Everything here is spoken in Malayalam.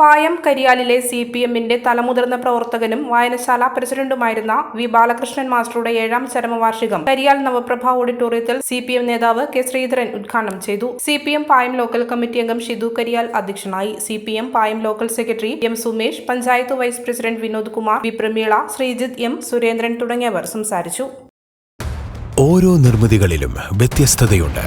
പായം കരിയാലിലെ സി പി എമ്മിന്റെ തലമുതിർന്ന പ്രവർത്തകനും വായനശാല പ്രസിഡന്റുമായിരുന്ന വി ബാലകൃഷ്ണൻ മാസ്റ്ററുടെ ഏഴാം ചരമവാർഷികം കരിയാൽ നവപ്രഭ ഓഡിറ്റോറിയത്തിൽ സി പി എം നേതാവ് കെ ശ്രീധരൻ ഉദ്ഘാടനം ചെയ്തു. C P M Payam local committee അംഗം ഷിദു കരിയാൽ അധ്യക്ഷനായി. C P M Payam local secretary M Sumesh panchayat vice president Vinod Kumar V Prameela Sreejith M Surendran തുടങ്ങിയവർ സംസാരിച്ചു. ഓരോ നിർമ്മിതികളിലും വ്യത്യസ്തതയുണ്ട്.